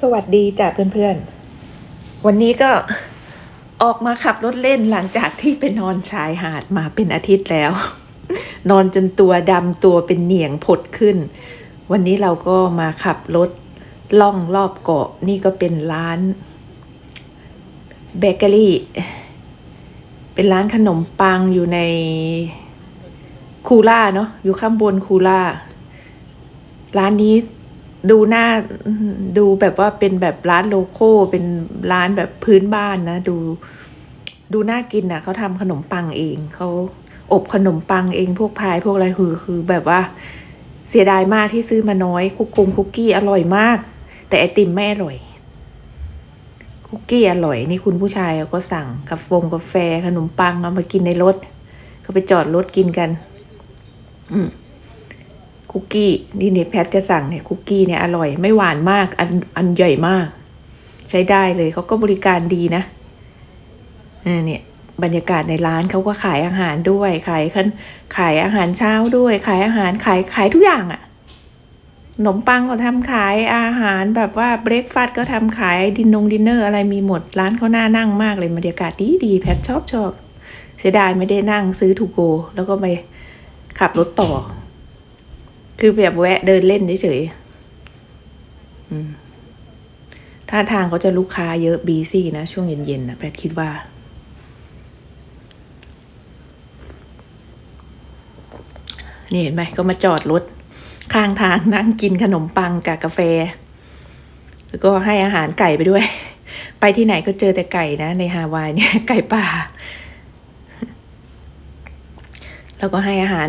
สวัสดีจ้ะเพื่อนๆ วันนี้ก็ออกมาขับรถเล่นหลังจากที่ไปนอนชายหาดมาเป็นอาทิตย์แล้ว นอนจนตัวดำตัวเป็นเหนียงผดขึ้น วันนี้เราก็มาขับรถล่องรอบเกาะนี่ก็เป็นร้านเบเกอรี่ เป็นร้านขนมปังอยู่ในคูล่าเนาะอยู่ข้างบนคูล่า ร้านนี้ ดูหน้าดูแบบว่าเป็นแบบร้านโลโก้เป็นร้านแบบพื้นบ้านนะ ดูดูน่ากินนะเขาทำขนมปังเองเขาอบขนมปังเองพวกพายพวกอะไรคือคือแบบว่าเสียดายมากที่ซื้อมาน้อยคุกกงคุกกี้อร่อยมาก แต่ไอติมไม่อร่อย คุกกี้อร่อย นี่คุณผู้ชายเขาก็สั่งกาแฟกาแฟขนมปังเอามากินในรถเขาไปจอดรถกินกัน อืม คุกกี้นี่เนี่ยแพทจะสั่งเนี่ยคุกกี้เนี่ยอร่อยไม่หวานมากอันอันใหญ่มาก ใช้ได้เลยเขาก็บริการดีนะเออเนี่ยบรรยากาศในร้านเขาก็ขายอาหารด้วย ขายขนขายอาหารเช้าด้วย ขายอาหารขายขายทุกอย่างอะ่ะขนมปังก็ทำขายอาหารแบบว่าเบรกฟาสต์ก็ทำขายดินนงดินเนอร์อะไรมีหมดร้านเขาน่านั่งมากเลยบรรยากาศดีดีแพทชอบชอบเสียดายไม่ได้นั่งซื้อถูกโก แล้วก็ไปขับรถต่อ คือแบบแวะเดินเล่นเฉยๆท่าทางเขาจะลูกค้าเยอะบีซี่นะ ช่วงเย็นๆนะแพทคิดว่า นี่เห็นไหมก็มาจอดรถ ข้างทางนั่งกินขนมปังกับกาแฟ แล้วก็ให้อาหารไก่ไปด้วย ไปที่ไหนก็เจอแต่ไก่นะ ในฮาวายเนี่ยไก่ป่า แล้วก็ให้อาหาร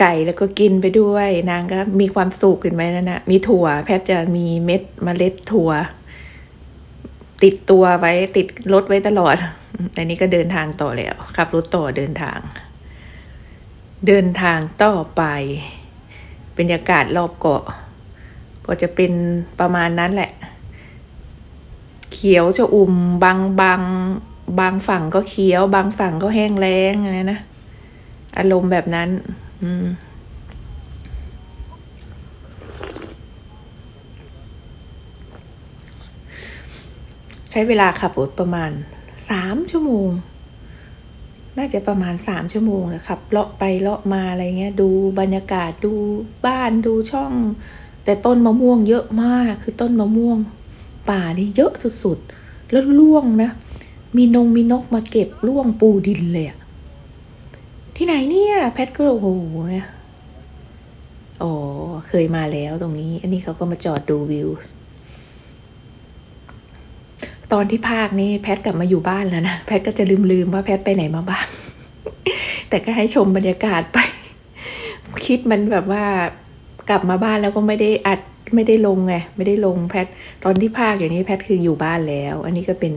ไก่แล้วก็กินไปด้วย นางก็มีความสุขเห็นไหมนั่นนะมีถั่ว แพทย์จะมีเม็ดมเมล็ดถั่ว ติดตัวไว้ติดรถไว้ตลอดแต่นี้ก็เดินทางต่อแล้วขับรถต่อเดินทาง เดินทางต่อไปบรรยากาศรอบเกาะ ก็จะเป็นประมาณนั้นแหละ เขียวจะอุ่มบางบางบางฝั่งก็เขียว บางฝั่งก็แห้งแล้งอะไรนะอารมณ์แบบนั้น อืมใช้เวลาขับรถประมาณสามชั่วโมง น่าจะประมาณสามชั่วโมงแหละขับเลาะไปเลาะมาอะไรเงี้ย ดูบรรยากาศดูบ้านดูช่อง แต่ต้นมะม่วงเยอะมากคือต้นมะม่วง ป่านี่เยอะสุดๆ แล้วล่วงนะ มีนงมีนกมาเก็บล่วงปูดินเลยอะ ที่ไหนเนี่ยแพทก็โอ้โหเนี่ยอ๋อเคยมาแล้วตรงนี้ อันนี้เขาก็มาจอดดูวิว ตอนที่ภาคนี้แพทกลับมาอยู่บ้านแล้วนะ แพทก็จะลืมลืมๆว่าแพทไปไหนมาบ้าง แต่ก็ให้ชมบรรยากาศไป คิดมันแบบว่ากลับมาบ้านแล้วก็ไม่ได้อัดไม่ได้ลงไงไม่ได้ลงแพท ตอนที่ภาคอย่างนี้แพทคืออยู่บ้านแล้ว อันนี้ก็เป็น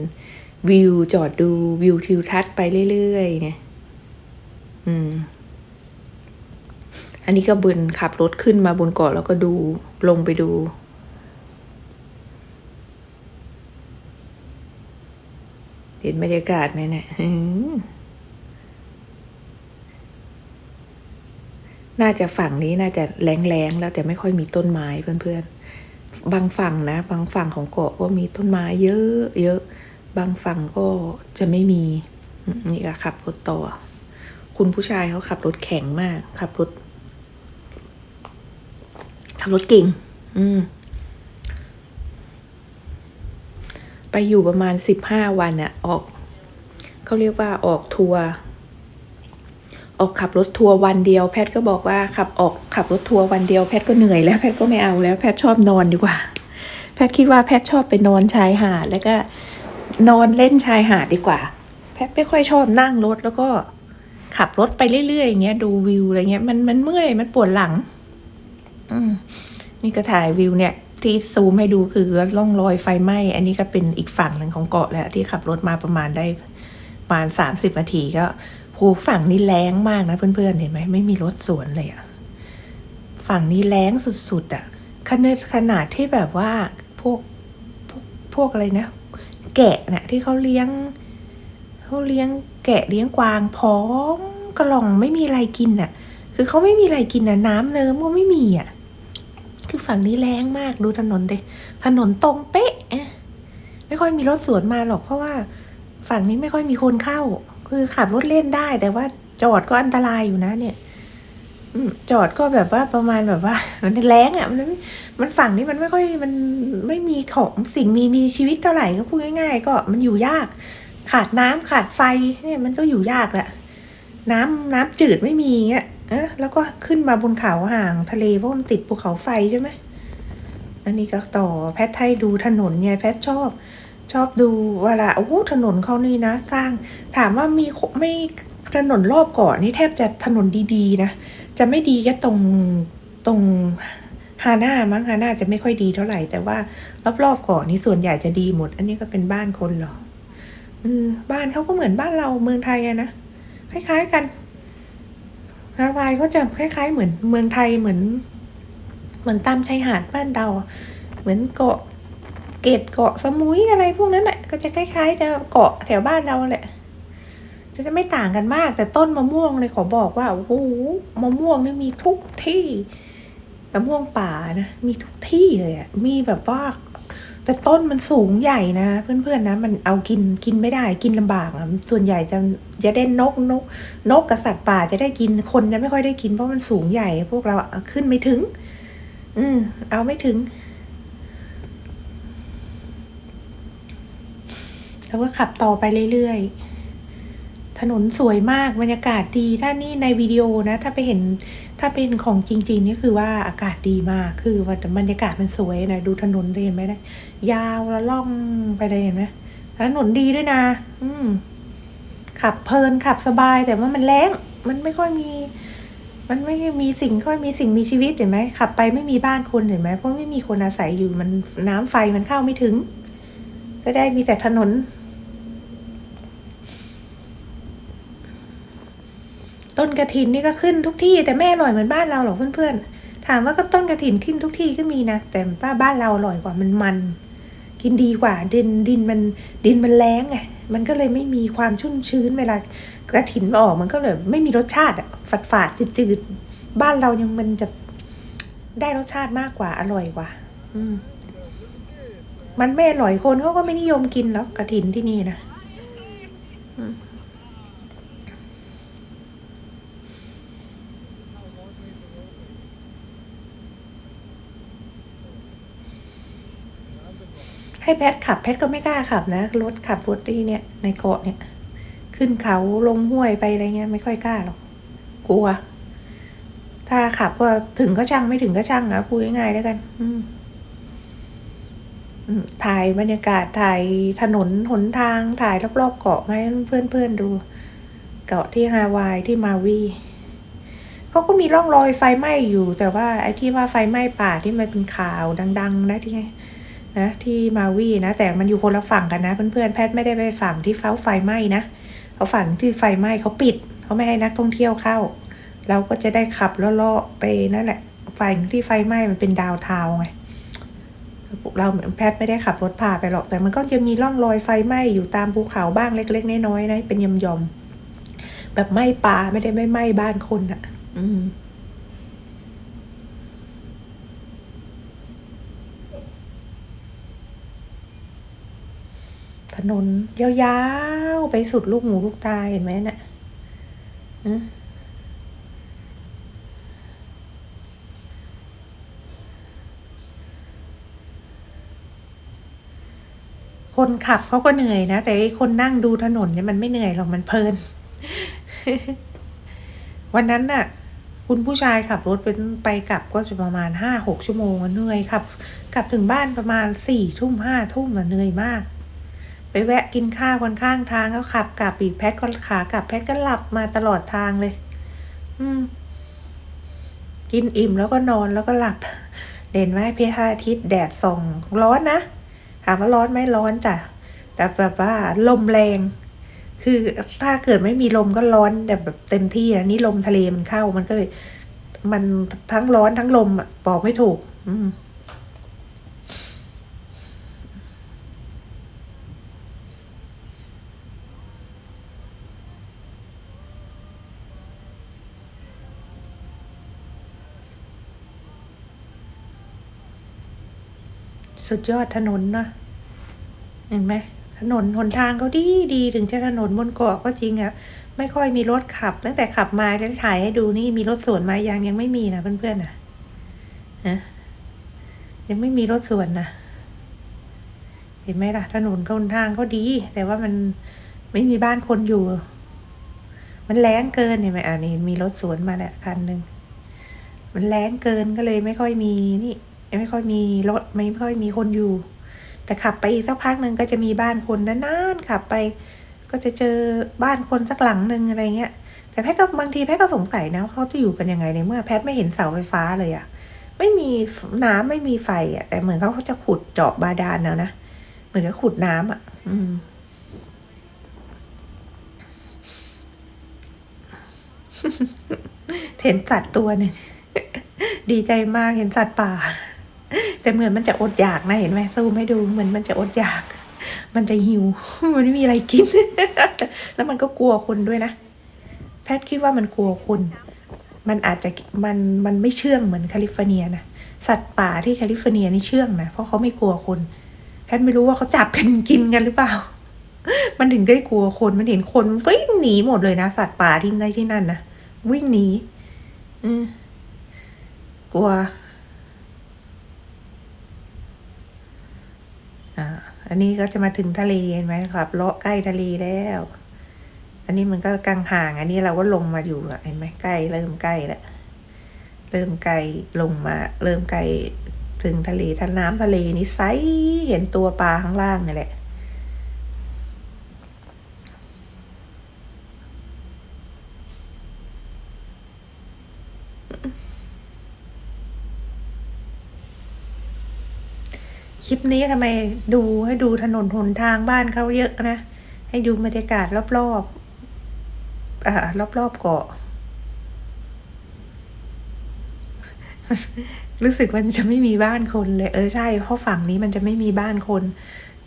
วิวจอดดูวิวทิวทัศน์ไปเรื่อยๆเนี่ย อืม อันนี้ก็บนขับรถขึ้นมาบนเกาะแล้วก็ดูลงไปดู เห็นบรรยากาศไหมเนี่ยน่าจะฝั่งนี้น่าจะแรงๆแล้วแต่ไม่ค่อยมีต้นไม้เพื่อนๆ บางฝั่งนะ บางฝั่งของเกาะก็มีต้นไม้เยอะเยอะ บางฝั่งก็จะไม่มี นี่ก็ขับรถต่อ คุณผู้ชายเขาขับรถแข็งมาก ขับรถ ขับรถเก่ง อืม ไปอยู่ประมาณสิบห้าวันอะออกเขาเรียกว่าออกทัวร์ออกขับรถทัวร์วันเดียวแพทย์ก็บอกว่าขับออกขับรถทัวร์วันเดียวแพทย์ก็เหนื่อยแล้วแพทย์ก็ไม่เอาแล้วแพทย์ชอบนอนดีกว่า แพทย์คิดว่าแพทย์ชอบไปนอนชายหาดแล้วก็นอนเล่นชายหาดดีกว่า แพทย์ไม่ค่อยชอบนั่งรถแล้วก็ ขับรถไปเรื่อยๆอย่างเงี้ยดูวิวอะไรเงี้ยมันมันเมื่อยมันปวดหลัง อืมนี่ก็ถ่ายวิวเนี่ย ที่ซูมให้ดูคือร่องรอยไฟไหม้อันนี้ก็เป็นอีกฝั่งหนึ่งของเกาะแหละที่ขับรถมาประมาณได้ประมาณสามสิบนาทีก็โหฝั่งนี้แรงมากนะเพื่อนๆเห็นไหมไม่มีรถสวนเลยอะฝั่งนี้แรงสุดๆอะขนาดขนาดที่แบบว่าพวกพวกพวกอะไรนะ แกะนะที่เขาเลี้ยง เขาเลี้ยงแกะเลี้ยงกวางพร้อมกระหล่องไม่มีอะไรกินน่ะ คือเขาไม่มีอะไรกินน่ะ น้ำเนิ้มก็ไม่มีอะ คือฝั่งนี้แรงมากดูถนนเดิถนนตรงเป๊ะอ๊ะไม่ค่อยมีรถสวนมาหรอกเพราะว่า ฝั่งนี้ไม่ค่อยมีคนเข้า คือขับรถเล่นได้ แต่ว่าจอดก็อันตรายอยู่นะเนี่ยอืจอดก็แบบว่าประมาณแบบว่า มันแรงอะ มันม่มันฝั่งนี้มันไม่ค่อยมันไม่มีของสิ่งมีมีชีวิตเท่าไหร่ก็พูดง่ายๆ ก็มันอยู่ยาก ขาดน้ำขาดไฟเนี่ยมันก็อยู่ยากแหละน้ำน้ำจืดไม่มีเงี้ยเอะแล้วก็ขึ้นมาบนเขาห่างทะเลเพราะมันติดภูเขาไฟใช่ไหมอันนี้ก็ต่อแพทให้ดูถนนไงแพทชอบ ชอบดูเวลาโอ้โหถนนเขานี่นะ สร้าง ถามว่ามีไม่ถนนรอบเกาะนี่แทบจะถนนดีๆนะจะไม่ดีแค่ตรงตรงฮาน่ามั้งฮาน่าจะไม่ค่อยดีเท่าไหร่ แต่ว่ารอบๆเกาะนี่ส่วนใหญ่จะดีหมด อันนี้ก็เป็นบ้านคนหรอ เออบ้านเขาก็เหมือนบ้านเราเมืองไทยอะนะคล้าย ๆกันฮาวายก็จะคล้าย ๆ เหมือนเมืองไทยเหมือน เหมือนตามชายหาดบ้านเราเหมือนเกาะเกตเกาะสมุยอะไรพวกนั้นแหละก็จะคล้ายๆเกาะแถวบ้านเราแหละ จะจะไม่ต่างกันมาก แต่ต้นมะม่วงเลยขอบอกว่าโอ้โหมะม่วงนี่มีทุกที่มะม่วงป่านะมีทุกที่เลยอะมีแบบว่า แต่ต้นมันสูงใหญ่นะ เพื่อนๆนะ มันเอากินกินไม่ได้กินลำบากอะส่วนใหญ่จะจะได้นกนก นกกับสัตว์ป่าจะได้กินคนจะไม่ค่อยได้กินเพราะมันสูงใหญ่ พวกเราขึ้นไม่ถึง อืมเอาไม่ถึงแล้วก็ขับต่อไปเรื่อยๆ ถนนสวยมากบรรยากาศดีถ้านี่ในวิดีโอนะ ถ้าไปเห็นถ้าเป็นของจริง ๆ นี่คือว่าอากาศดีมากคือว่าบรรยากาศมันสวยนะดูถนนเห็นไหมได้ยาวแล้วล่องไปเลยเห็นไหมถนนดีด้วยนะ อืมขับเพลินขับสบายแต่ว่ามันแรงมันไม่ค่อยมี มันไม่มีสิ่งค่อยมีสิ่งมีชีวิตเห็นไหมขับไปไม่มีบ้านคนเห็นไหมเพราะไม่มีคนอาศัยอยู่มันน้ำไฟมันเข้าไม่ถึง ก็ได้มีแต่ถนน ต้นกระถินนี่ก็ขึ้นทุกที่ แต่ไม่อร่อยเหมือนบ้านเราหรอกเพื่อนๆ ถามว่าก็ต้นกระถินขึ้นทุกที่ก็มีนะ แต่ว่าบ้านเราอร่อยกว่ามันมัน กินดีกว่าดินดินมันดินมันแรงไงมันก็เลยไม่มีความชุ่มชื้นเวลากระถินออกมันก็เลยไม่มีรสชาติอะฝาดฝาดจืดๆบ้านเรายังมันจะได้รสชาติมากกว่าอร่อยกว่า อืมมันไม่อร่อยคนเขาก็ไม่นิยมกินแล้วกระถินที่นี่นะอืม ให้แพทขับแพทก็ไม่กล้าขับนะ รถขับรถที่เนี่ยในเกาะเนี่ย ขึ้นเขาลงห้วยไปอะไรเงี้ยไม่ค่อยกล้าหรอก กลัว ถ้าขับก็ถึงก็ช่างไม่ถึงก็ช่างนะพูดง่ายๆแล้วกัน อืมถ่ายบรรยากาศถ่ายถนนหนทางถ่ายรอบๆเกาะให้เพื่อนๆดู เกาะที่ฮาวายที่มาวีเขาก็มีร่องรอยไฟไหม้อยู่ แต่ว่าไอ้ที่ว่าไฟไหม้ป่าที่มันเป็นข่าวดัง ๆ นะที่ นะที่มาวีนะ แต่มันอยู่คนละฝั่งกันนะ เพื่อนๆแพทย์ไม่ได้ไปฝั่งที่เฝ้าไฟไหม้นะเขาฝั่งที่ไฟไหม้เขาปิดเขาไม่ให้นักท่องเที่ยวเข้า เราก็จะได้ขับเลาะๆไปนั่นแหละฝั่งที่ไฟไหม้มันเป็นดาวเทาวไงเราแพทย์ไม่ได้ขับรถผ่าไปหรอก แต่มันก็จะมีร่องรอยไฟไหม้อยู่ตามภูเขาบ้างเล็กๆน้อยๆนะเป็นยำยอมๆแบบไหม้ป่าไม่ได้ไม่ไหม้บ้านคนอะ่ะ อืม ถนนยาวๆ ไปสุดลูกหูลูกตาเห็นไหมน่ะอืมคนขับเขาก็เหนื่อยนะ แต่ไอ้คนนั่งดูถนนเนี่ยมันไม่เหนื่อยหรอกมันเพลิน วันนั้นน่ะ คุณผู้ชายขับรถเป็นไปกลับก็จะประมาณห้าหกชั่วโมงอะเหนื่อยขับกลับถึงบ้านประมาณสี่ทุ่มห้าทุ่มอะเหนื่อยมาก ไปแวะกินข้าวกันข้างทางแล้วขับกลับอีกแพทก็ขากลับแพทก็หลับมาตลอดทางเลย อืม กินอิ่มแล้วก็นอนแล้วก็หลับ เด่นไหมพี่อาทิตย์แดดส่องร้อนนะถามว่าร้อนไหมร้อนจ้ะแต่แบบว่าลมแรง คือถ้าเกิดไม่มีลมก็ร้อนแบบแบบเต็มที่อะนี่ลมทะเลมันเข้ามันก็เลย มันทั้งร้อนทั้งลมบอกไม่ถูก อืม สุดยอดถนนนะเห็นไหมถนนหนทางเขาดีดีถึงจะถนนบนเกาะก็จริงอะไม่ค่อยมีรถขับ ตั้งแต่ขับมาจะถ่ายให้ดูนี่มีรถสวนมายังยังไม่มีนะเพื่อนๆนะฮะยังไม่มีรถสวนนะเห็นไหมล่ะ ถนนหนทางเขาดี แต่ว่ามันไม่มีบ้านคนอยู่ มันแรงเกินเห็นไหมอ่านี่มีรถสวนมาแหล้วคันหนึ่งมันแรงเกินก็เลยไม่ค่อยมีนี่ ไม่ค่อยมีรถไม่ค่อยมีคนอยู่ แต่ขับไปอีกสักพักหนึ่งก็จะมีบ้านคนนานๆขับไป ก็จะเจอบ้านคนสักหลังหนึ่งอะไรเงี้ย แต่แพทย์ก็บางทีแพทย์ก็สงสัยนะเขาจะอยู่กันยังไงในเมื่อแพทย์ไม่เห็นเสาไฟฟ้าเลยอะไม่มีน้ำไม่มีไฟอะแต่เหมือนเขาจะขุดเจาะบาดาลแล้วนะเหมือนกับขุดน้ำอะ อืมเห็นสัตว์ตัวหนึ่งดีใจมากเห็นสัตว์ป่า แต่เหมือนมันจะอดอยากนะเห็นไหมซูมให้ดูเหมือนมันจะอดอยาก มันจะหิว มันไม่มีอะไรกิน แล้วมันก็กลัวคนด้วยนะ แพทย์คิดว่ามันกลัวคน มันอาจจะมันมันไม่เชื่องเหมือนแคลิฟอร์เนียนะสัตว์ป่าที่แคลิฟอร์เนียนี่เชื่องนะเพราะเขาไม่กลัวคนแพทย์ไม่รู้ว่าเขาจับกันกินกันหรือเปล่า มันถึงได้กลัวคนมันเห็นคนวิ่งหนีหมดเลยนะสัตว์ป่าที่ในที่นั่นนะวิ่งหนีอืมกลัว อ่า อันนี้ก็จะมาถึงทะเลเห็นไหมครับเลาะใกล้ทะเลแล้ว อันนี้มันก็กลางห่าง อันนี้เราก็ลงมาอยู่เห็นไหมใกล้เริ่มใกล้แล้วเริ่มไกลลงมา เริ่มไกลถึงทะเลท่าน้ำทะเลนี่ใสเห็นตัวปลาข้างล่างนี่แหละ คลิปนี้ทำไมดูให้ดูถนนหนทางบ้านเขาเยอะนะ ให้ดูบรรยากาศรอบๆอ่ารอบๆเกาะ รู้สึกมันจะไม่มีบ้านคนเลย เออใช่ เพราะฝั่งนี้มันจะไม่มีบ้านคน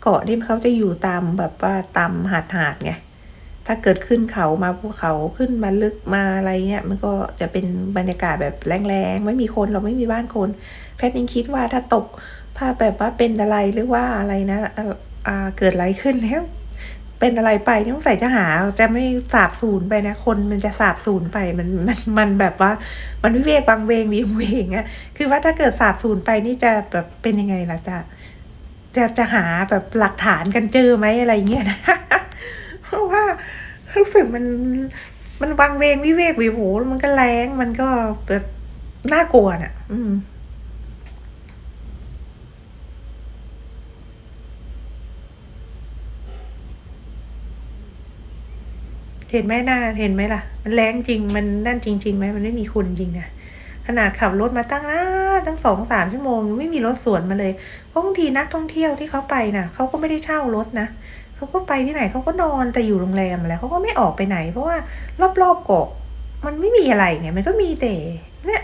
เกาะที่เขาจะอยู่ตามแบบว่าตามหาดหาดไง ถ้าเกิดขึ้นเขามาภูเขาขึ้นมาลึกมาอะไรเงี้ยมันก็จะเป็นบรรยากาศแบบแรงๆ ไม่มีคนเราไม่มีบ้านคน แพทย์ยังคิดว่าถ้าตก ถ้าแบบว่าเป็นอะไรหรือว่าอะไรนะอ่าอ่าเกิดอะไรขึ้นแล้ว เป็นอะไรไปต้องใส่จะหาจะไม่สาบสูญไปนะ คนมันจะสาบสูญไปมันมันมันแบบว่า มันวิเวกบางเวงวิวเวงอะคือว่าถ้าเกิดสาบสูญไปนี่จะแบบเป็นยังไงล่ะจะจะจะหาแบบหลักฐานกันเจอไหมอะไรเงี้ยนะ เพราะว่ารู้สึกมันมันวางเวงวิเวกวิวโหมันก็แรงมันก็แบบน่ากลัวน่ะ อืมเห็นไหมหน้าเห็นไหมล่ะ มันแรงจริงมันนั่นจริงๆไหมมันไม่มีคนจริงนะขนาดขับรถมาตั้งนะตั้งสองสามชั่วโมงยังไม่มีรถสวนมาเลยเพราะบางทีนักท่องเที่ยวที่เขาไปน่ะเขาก็ไม่ได้เช่ารถนะ เขาก็ไปที่ไหนเขาก็นอนแต่อยู่โรงแรมอะไรเขาก็ไม่ออกไปไหน เพราะว่ารอบๆเกาะมันไม่มีอะไรไงมันก็มีแต่เนี่ย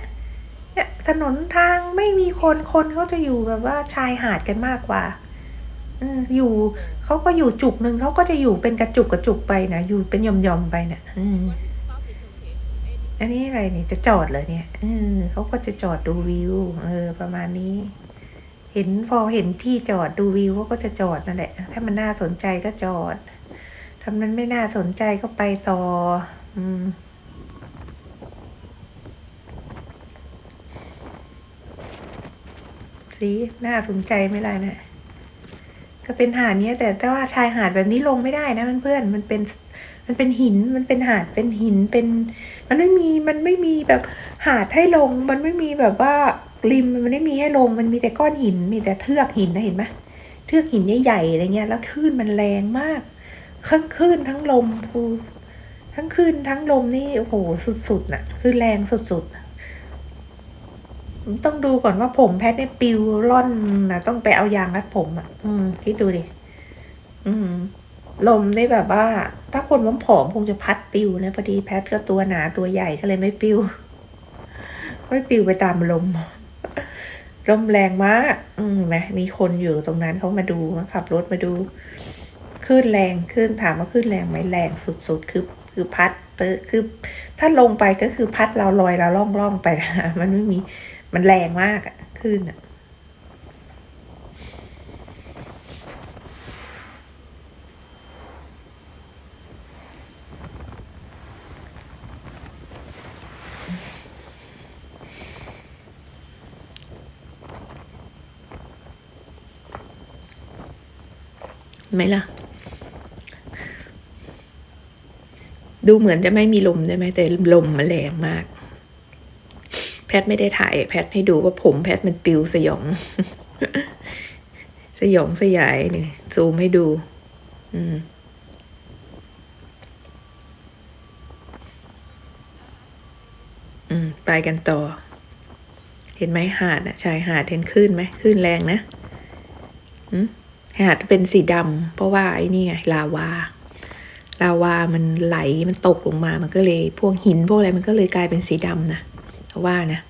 เนี่ยถนนทางไม่มีคนคนเขาจะอยู่แบบว่าชายหาดกันมากกว่าอออยู่เขาก็อยู่จุกหนึ่งเขาก็จะอยู่เป็นกระจุกกระจุกไปนะอยู่เป็นยอมยอมๆไปนะอืมอันนี้อะไรเนี่ยจะจอดเลยเนี่ยเออเขาก็จะจอดดูวิว เออ ประมาณนี้ ห็นพอเห็นที่จอดดูวิวเขาก็จะจอดนั่นแหละ ถ้ามันน่าสนใจก็จอด ถ้ามันไม่น่าสนใจก็ไปต่อ อืมสีน่าสนใจไม่ล่ะเนี่ยก็เป็นหาดเนี้ยแต่แต่ว่าชายหาดแบบนี้ลงไม่ได้นะเพื่อนๆมันเป็นมันเป็นหินมันเป็นหาดเป็นหินเป็น มันไม่มีมันไม่มีแบบหาดให้ลง มันไม่มีแบบว่า ริมมันไม่มีให้ลงมันมีแต่ก้อนหิน มีแต่เทือกหินนะเห็นไหมเทือกหินใหญ่ๆอะไรเงี้ยแล้วคลื่นมันแรงมากทั้งคลื่นทั้งลมภูทั้งคลื่นทั้งลมนี่โอ้โหสุดๆน่ะ คือแรงสุดๆต้องดูก่อนว่าผมแพทเนี่ยปิวล่อนนะต้องไปเอายางรัดผมอะ อืมคิดดูดิอืมลมได้แบบว่า ถ้าคนผอมๆคงจะพัดปิวนะพอดีแพทก็ตัวหนาตัวใหญ่ก็เลยไม่ปิว ไม่ปิวไปตามลม ลมแรงมาก อืมนะมีคนอยู่ตรงนั้นเขามาดูมาขับรถมาดูคลื่นแรงขึ้นถามว่าคลื่นแรงไหมแรงสุดๆ คือคือพัดเตอคือถ้าลงไปก็คือพัดเราลอยเราล่องล่องไปนะมันไม่มีมันแรงมากอะคลื่นอะ ไหมล่ะ ดูเหมือนจะไม่มีลมได้ไหมแต่ลมมันแรงมาก แพทไม่ได้ถ่าย แพทให้ดูว่าผมแพทมันปิวสยอง สยองสยายนี่ซูมให้ดู อืมอืมไปกันต่อ เห็นไหมหาดอะชายหาดเห็นคลื่นไหมคลื่นแรงนะอืม หาดเป็นสีดำเพราะว่าไอ้นี่ไงลาวาลาวามันไหลมันตกลงมา มันก็เลยพวกหินพวกอะไรมันก็เลยกลายเป็นสีดำนะว่านะ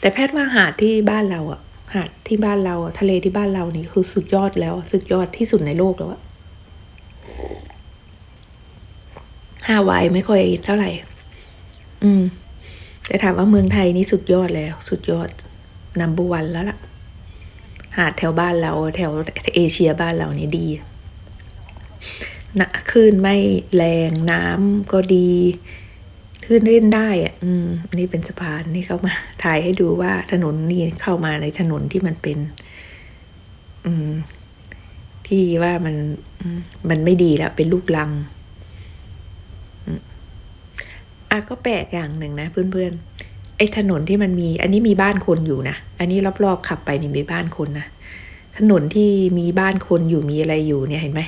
แต่แพทย์ว่าหาดที่บ้านเราอะหาดที่บ้านเราทะเลที่บ้านเรานี่คือสุดยอดแล้ว สุดยอดที่สุดในโลกแล้วอะฮาวายไม่ค่อยเท่าไหร่ อืม แต่ถามว่าเมืองไทยนี่สุดยอดแล้ว สุดยอดนัมเบอร์วันแล้วล่ะ หาดแถวบ้านเราแถวเอเชียบ้านเรานี่ดีนะคลื่นไม่แรงน้ำก็ดีคลื่นเล่นได้อะอืมนี่เป็นสะพานนี่เข้ามาถ่ายให้ดูว่าถนนนี่เข้ามาในถนนที่มันเป็น อืม ที่ว่ามันมมันไม่ดีแล้วเป็นลูกลังอะก็แปลกอย่างหนึ่งนะเพื่อนๆ ไอ้ถนนที่มันมี อันนี้มีบ้านคนอยู่นะ อันนี้รอบๆขับไปนี่มีบ้านคนนะ ถนนที่มีบ้านคนอยู่มีอะไรอยู่เนี่ยเห็นไหม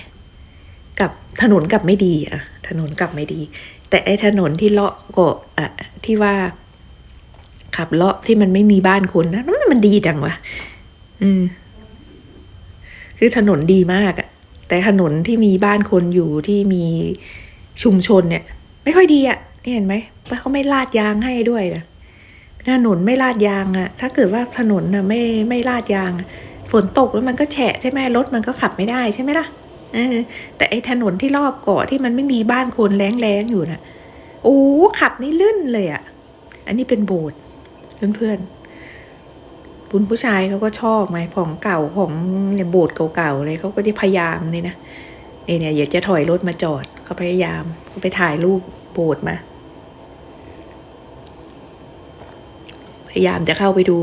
กับถนนกับไม่ดีอะถนนกับไม่ดี แต่ไอ้ถนนที่เลาะก็อะที่ว่า ขับเลาะที่มันไม่มีบ้านคนนะนั่นมันดีจังวะอืมคือถนนดีมากอะแต่ถนนที่มีบ้านคนอยู่ที่มีชุมชนเนี่ย ไม่ค่อยดีอะนี่เห็นไหมว่าเขาไม่ลาดยางให้ด้วยนะ ถนนไม่ลาดยางอะถ้าเกิดว่าถนนน่ะไม่ไม่ลาดยาง ฝนตกแล้วมันก็แฉะใช่ไหมรถมันก็ขับไม่ได้ใช่ไหมล่ะเออแต่ไอ้ถนนที่รอบเกาะที่มันไม่มีบ้านคนแรงๆอยู่น่ะโอ้ขับนี่ลื่นเลยอะอันนี้เป็นโบสถ์เพื่อนๆบุญผู้ชายเขาก็ชอบไหมของเก่าของเนี่ยโบสถ์เก่าๆเลยเขาก็จะพยายามนี่นะเนี่ยเนี่ยอยากจะถอยรถมาจอดเขาพยายามเขาไปถ่ายรูปโบสถ์มา พยายามจะเข้าไปดู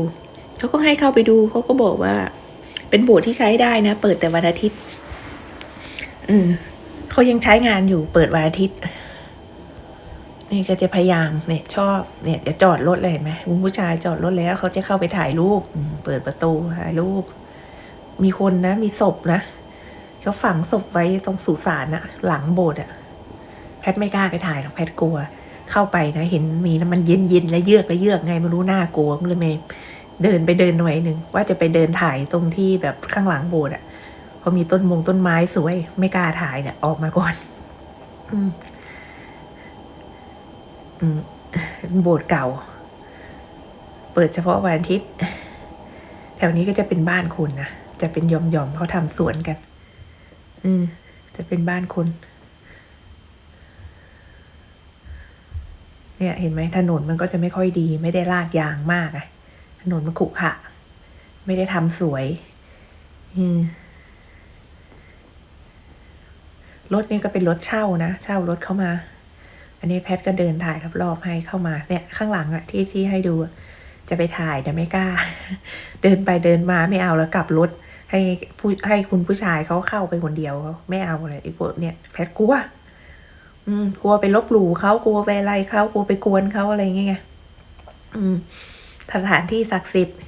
เขาก็ให้เข้าไปดู เขาก็บอกว่า เป็นโบสถ์ที่ใช้ได้นะ เปิดแต่วันอาทิตย์ อืมเขายังใช้งานอยู่ เปิดวันอาทิตย์ นี่ก็จะพยายามเนี่ย ชอบ เนี่ยจะจอดรถเลยเห็นไหมคุณผู้ชายจอดรถแล้ว เขาจะเข้าไปถ่ายรูป เปิดประตูถ่ายรูป มีคนนะ มีศพนะเขาฝังศพไว้ตรงสุสานอะหลังโบสถ์อะแพทย์ไม่กล้าไปถ่ายหรอกแพทย์กลัว เข้าไปนะเห็นมีน้ำมันเย็นเย็นๆและเยือกและเยือกไงไม่รู้หน่ากลัวเลยไม่เดินไปเดินหน่อยหนึ่งว่าจะไปเดินถ่ายตรงที่แบบข้างหลังโบสถ์อะเพอมีต้นมงต้นไม้สวย ไม่กล้าถ่ายเนี่ยออกมาก่อน อืม อืมโบสถ์เก่า เปิดเฉพาะวันอาทิตย์ แถวนี้ก็จะเป็นบ้านคนนะจะเป็นหย่อมๆเขาทำสวนกัน อืมจะเป็นบ้านคน เนี่ยเห็นไหมถนนมันก็จะไม่ค่อยดี ไม่ได้ลาดยางมากอะถนนมันขรุขระไม่ได้ทำสวยรถนี่ก็เป็นรถเช่านะ เช่ารถเข้ามา อันนี้แพทก็เดินถ่ายรอบๆให้เข้ามาเนี่ยข้างหลังอะที่ที่ให้ดูจะไปถ่ายแต่ไม่กล้า เดินไปเดินมาไม่เอาแล้วกลับรถให้ผู้ให้คุณผู้ชายเขาเข้าไปคนเดียวเขาไม่เอาเลยไอ้พวกเนี่ยแพทกลัว อืม กลัวไปลบหลู่เขากลัวไปอะไรเขากลัวไปกวนเขาอะไรเงี้ยอืม สถานที่ศักดิ์สิทธิ์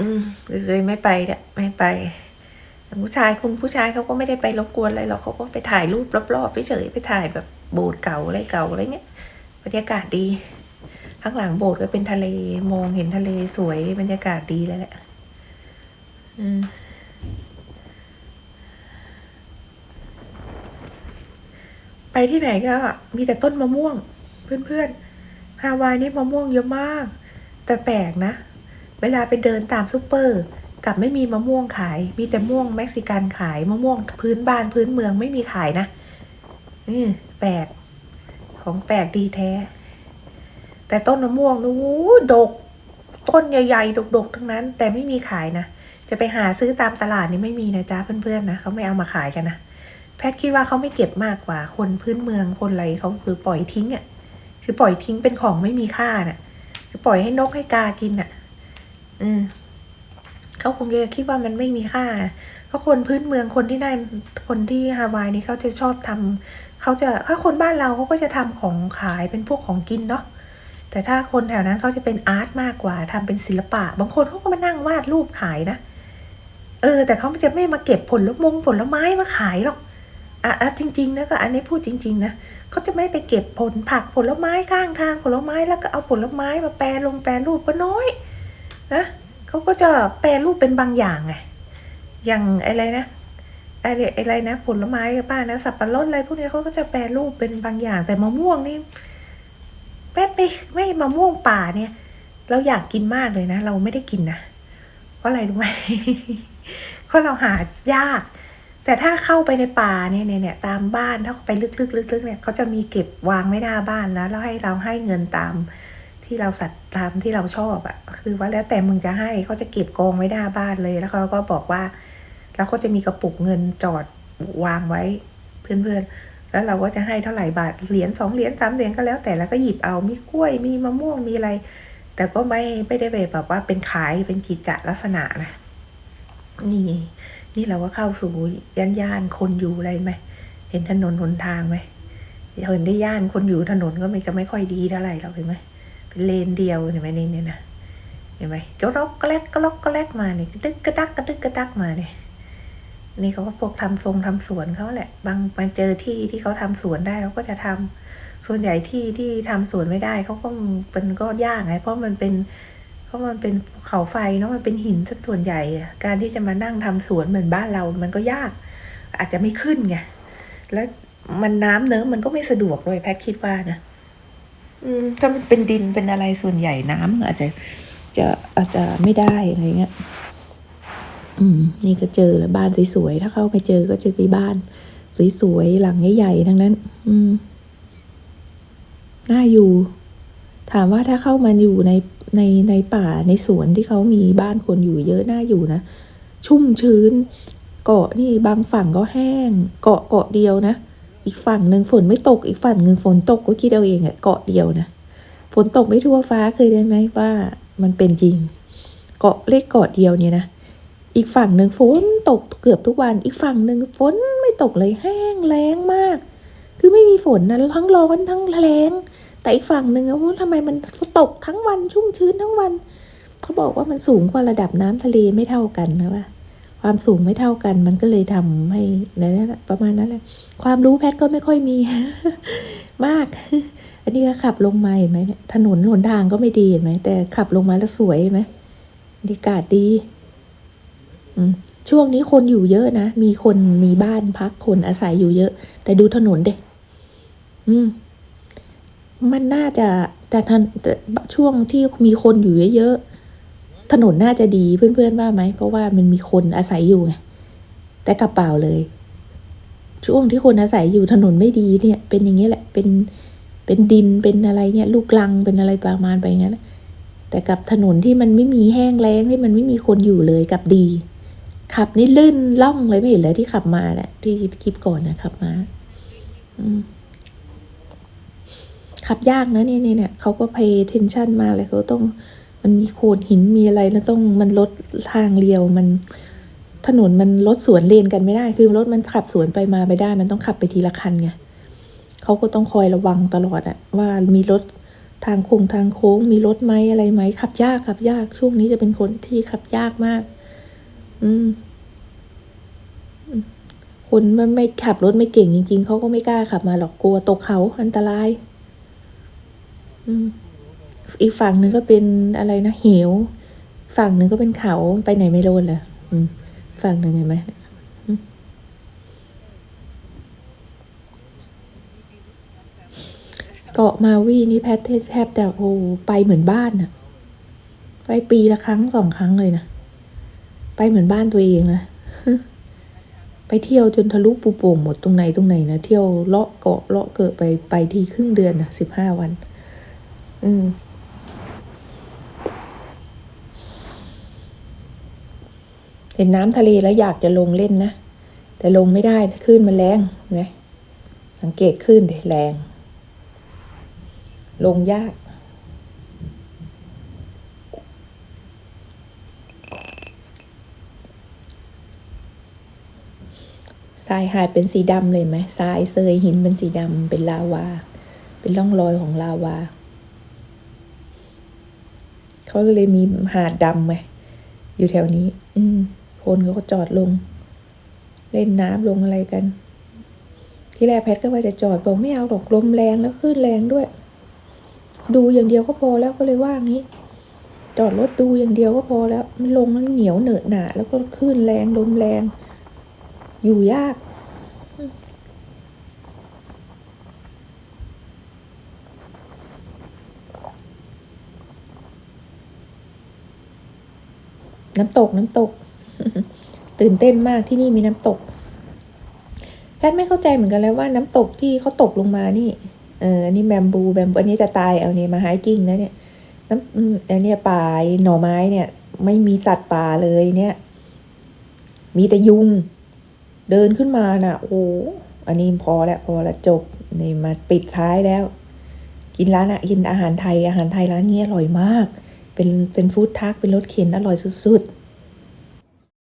อืมเลยไม่ไปเนี่ยไม่ไปผู้ชายคุณผู้ชายเขาก็ไม่ได้ไปรบกวนอะไรหรอกเขาก็ไปถ่ายรูปรอบๆไปเฉยไปถ่ายแบบโบสถ์เก่าอะไรเก่าอะไรเงี้ยบรรยากาศดี ข้างหลังโบสถ์ก็เป็นทะเลมองเห็นทะเลสวยบรรยากาศดีเลยแหละ อืม ไปที่ไหนก็มีแต่ต้นมะม่วง เพื่อนๆฮาวายนี่มะม่วงเยอะมาก แต่แปลกนะ เวลาไปเดินตามซูเปอร์กลับไม่มีมะม่วงขาย มีแต่ม่วงเม็กซิกันขายมะม่วงพื้นบ้านพื้นเมืองไม่มีขายนะอืมแปลก ของแปลกดีแท้ แต่ต้นมะม่วงนู้ดก ต้นใหญ่ๆดกๆทั้งนั้น แต่ไม่มีขายนะ จะไปหาซื้อตามตลาดนี่ไม่มีนะจ๊ะเพื่อนๆนะเขาไม่เอามาขายกันนะ พทย์คิดว่าเขาไม่เก็บมากกว่า คนพื้นเมืองคนอะไรเขาคือปล่อยทิ้งอะ่ะ คือปล่อยทิ้งเป็นของไม่มีค่าน่ะ คือปล่อยให้นกให้กากินอะอืมเขาคงจะคิดว่ามันไม่มีค่า เพราะคนพื้นเมืองคนที่นั่นคนที่ฮาวายนี่เขาจะชอบทำเขาจะถ้าคนบ้านเราเขาก็จะทำของขายเป็นพวกของกินเนาะแต่ถ้าคนแถวนั้นเขาจะเป็นอาร์ตมากกว่าทำเป็นศิลปะ บางคนเขาก็มานั่งวาดรูปขายนะเออ แต่เขาจะไม่มาเก็บผลมงผลไม้มาขายหรอก อะจริงๆนะก็อันนี้พูดจริง ๆ นะเขาจะไม่ไปเก็บผลผักผลไม้ข้างทางผลไม้แล้วก็เอาผลไม้มาแปรลงแปรรูปก็น้อยนะเขาก็จะแปรรูปเป็นบางอย่างไงอย่างอะไรนะอะไรอะไรนะ ผลไม้ป้านะสับปะรดอะไรพวกนี้เขาก็จะแปรรูปเป็นบางอย่าง แต่มะม่วงนี่แป๊บไปไม่มะม่วงป่าเนี่ย เราอยากกินมากเลยนะ เราไม่ได้กินนะเพราะอะไรรู้ไหมเพราะเราหายาก แต่ถ้าเข้าไปในป่าเนี่ยเนี่ยตามบ้านถ้าไปลึกๆลึกๆเนี่ยเขาจะมีเก็บวางไม่หน้าบ้านนะแล้วให้เราให้เงินตามที่เราสัตว์ตามที่เราชอบอะ่ะคือว่าแล้วแต่มึงจะให้เขาจะเก็บกองไว้หน้าบ้านเลย แล้วเขาก็บอกว่าแล้วก็จะมีกระปุกเงินจอดวางไว้เพื่อนๆ แล้วเราก็จะให้เท่าไหร่บาทเหรียญสองเหรียญสามเหรียญก็แล้วแต่แล้วก็หยิบเอามีกล้วยมีมะม่วงมีอะไร แต่ก็ไม่ไม่ได้แบบว่าเป็นขายเป็นกิจจลักษณะนะนี่ นี่เราก็เข้าสู่ย่านย่านคนอยู่อะไรไหม เห็นถนนหนทางไหมเห็นได้ย่านคนอยู่ถนนก็ไม่จะไม่ค่อยดีเท่าไหร่เราเห็นไหมเป็นเลนเดียวเห็นไหมนี่เนี่ยนะเห็นไหมก็ล็อกก็แลกก็ล็อกก็แลกมาเนี่ยดึกกระดักกระดึกกระดักมาเนี่ยนี่เขาก็พวกทำทรงทำสวนเขาแหละ บางมาเจอที่ที่เขาทำสวนได้เขาก็จะทำส่วนใหญ่ที่ที่ทำสวนไม่ได้เขาก็เป็นก็ยากไงเพราะมันเป็น ราะมันเป็นเขาไฟเนาะมันเป็นหินสัส่วนใหญ่ การที่จะมานั่งทำสวนเหมือนบ้านเรา มันก็ยาก อาจจะไม่ขึ้นไงแล้วมันน้ำเนิ้มมันก็ไม่สะดวกด้วยแพทคิดว่านะอืม ถ้ามันเป็นดินเป็นอะไรส่วนใหญ่น้ำอาจจะจะอาจจะไม่ได้อะไรเงี้ย อืม นี่ก็เจอแล้วบ้านสวยๆถ้าเข้าไปเจอก็จะมีบ้านสวยๆหลังใหญ่ๆทั้งนั้น อืมน่าอยู่ ถามว่าถ้าเข้ามาอยู่ใน ในในป่าในสวนที่เขามีบ้านคนอยู่เยอะน่าอยู่นะ ชุ่มชื้น เกาะนี่บางฝั่งก็แห้ง เกาะเกาะเดียวนะ อีกฝั่งหนึ่งฝนไม่ตก อีกฝั่งหนึ่งฝนตกก็คิดเอาเองอะเกาะเดียวนะฝนตกไม่ทั่วฟ้าเคยได้ไหมว่ามันเป็นจริง เกาะเล็กเกาะเดียวเนี่ยนะอีกฝั่งหนึ่งฝนตกเกือบทุกวัน อีกฝั่งหนึ่งฝนไม่ตกเลยแห้งแล้งมาก คือไม่มีฝนนะทั้งร้อนทั้งแล้ง แต่อีกฝั่งหนึ่งอะว่าทำไมมันตกทั้งวันชุ่มชื้นทั้งวันเขาบอกว่ามันสูงกว่าระดับน้ำทะเลไม่เท่ากันนะว่าความสูงไม่เท่ากัน มันก็เลยทำให้นั่นแหละประมาณนั้นแหละความรู้แพทย์ก็ไม่ค่อยมี มาก อันนี้ก็ขับลงมาเห็นไหมถนนหนทางก็ไม่ดีเห็นไหมแต่ขับลงมาแล้วสวยไหมบรรยากาศดี อืมช่วงนี้คนอยู่เยอะนะ มีคนมีบ้านพักคนอาศัยอยู่เยอะ แต่ดูถนนเด็อืม มันน่าจะแต่ทันช่วงที่มีคนอยู่เยอะๆถนนน่าจะดีเพื่อนๆว่าไหม เพราะว่ามันมีคนอาศัยอยู่ไงแต่กระเป๋าเลย ช่วงที่คนอาศัยอยู่ถนนไม่ดีเนี่ย เป็นอย่างนี้แหละเป็นเป็นดินเป็นอะไรเนี่ย ลูกลังเป็นอะไรประมาณไปอย่างนั้นแต่กับถนนที่มันไม่มีแห้งแล้งที่มันไม่มีคนอยู่เลยกับดี ขับนี่ลื่นล่องเลยไม่เห็นเลยที่ขับมาแหละที่คลิปก่อนนะขับมา อืม ขับยากนะเนี่ยเนี่ยเนี่ยเขาก็ pay attention มากเลยเขาต้องมันมีโขดหินมีอะไรแล้วต้องมันลดทางเรียวมันถนนมันรถสวนเลนกันไม่ได้ คือรถมันขับสวนไปมาไม่ได้ มันต้องขับไปทีละคันไงเขาก็ต้องคอยระวังตลอดอะว่ามีรถทางโค้งทางโค้ง มีรถไหมอะไรไหมขับยากขับยากช่วงนี้จะเป็นคนที่ขับยากมาก อืมคนมันไม่ขับรถไม่เก่งจริง ๆเขาก็ไม่กล้าขับมาหรอกกลัวตกเขาอันตราย อีกฝั่งหนึ่งก็เป็นอะไรนะเหว ฝั่งหนึ่งก็เป็นเขาไปไหนไม่รอดเลยฝั่งหนึ่งเห็นไหมเกาะมาวีนี่แพทแทบแต่โอ้ไปเหมือนบ้านน่ะ ไปปีละครั้งสองครั้งเลยนะไปเหมือนบ้านตัวเองนะไปเที่ยวจนทะลุปูโป่งหมดตรงไหนตรงไหนนะเที่ยวเลาะเกาะเลาะเกิดไปไปทีครึ่งเดือนนะสิบห้าวัน อืมเห็นน้ำทะเลแล้วอยากจะลงเล่นนะ แต่ลงไม่ได้คลื่นมันแรงนะสังเกตคลื่นดิแรง ลงยากทรายหาดเป็นสีดำเลยไหมทรายเซยหินเป็นสีดำเป็นลาวา เป็นร่องรอยของลาวา เขาเลยมีหาดดำไงอยู่แถวนี้ อืมคนเขาก็จอดลง เล่นน้ำลงอะไรกัน ที่แรกแพทก็ว่าจะจอดบอกไม่เอาหรอกลมแรงแล้วคลื่นแรงด้วย ดูอย่างเดียวก็พอแล้วก็เลยว่างี้ จอดรถดูอย่างเดียวก็พอแล้ว มันลงแล้วเหนียวเหนอะหนาแล้วก็คลื่นแรงลมแรง อยู่ยาก น้ำตกน้ำตก ตื่นเต้นมากที่นี่มีน้ำตก แพทย์ไม่เข้าใจเหมือนกันแล้วว่าน้ำตกที่เขาตกลงมานี่ เออนนี้แบมบูแบมบูอันนี้จะตายเอาเนี่ยมาไฮกิ้งนะเนี่ยน้ำอืมอันนี้ป่าหน่อไม้เนี่ย ไม่มีสัตว์ป่าเลยเนี่ย มีแต่ยุง เดินขึ้นมาน่ะ โอ้อันนี้พอแล้วพอแล้วจบนี่มาปิดท้ายแล้ว กินร้านอะกินอาหารไทยอาหารไทยร้านนี้อร่อยมาก เป็นเป็นฟู้ดทักเป็นรถเข็นอร่อยสุดๆ